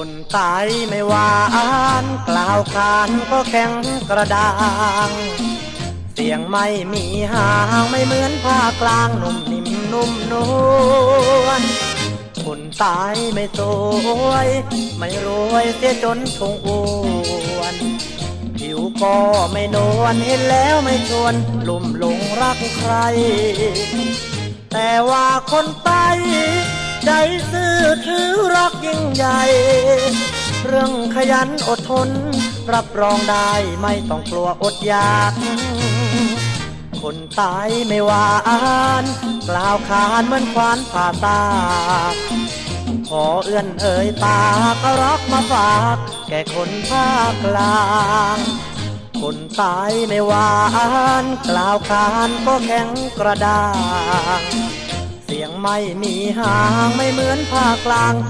คนตายไม่หวานกล่าวขานก็แข็งกระด้าง เสียงไม่มีหางไม่เหมือนผ้ากลางนุ่มนิ่มนุ่มนวลคนตายไม่สวย ไม่รวยเสียจนทงอ้วนผิวก็ไม่นวลเห็นแล้วไม่ชวนลุ่มหลงรักใคร แต่ว่าคนตายใจซื่อถือรักยิ่งใหญ่ ขยันอดทน รับรองได้ไม่ต้องกลัวอดอยาก คนตายไม่หวานกล่าวขานเหมือนควานผ่าตา ขอเอื้อนเอ่ยปาก็รักมาฝากแก่คนภาคกลางคนตายไม่หวานกล่าวขานก็แข็งกระด้างเสียงไม่มีหางไม่เหมือนภาคกลาง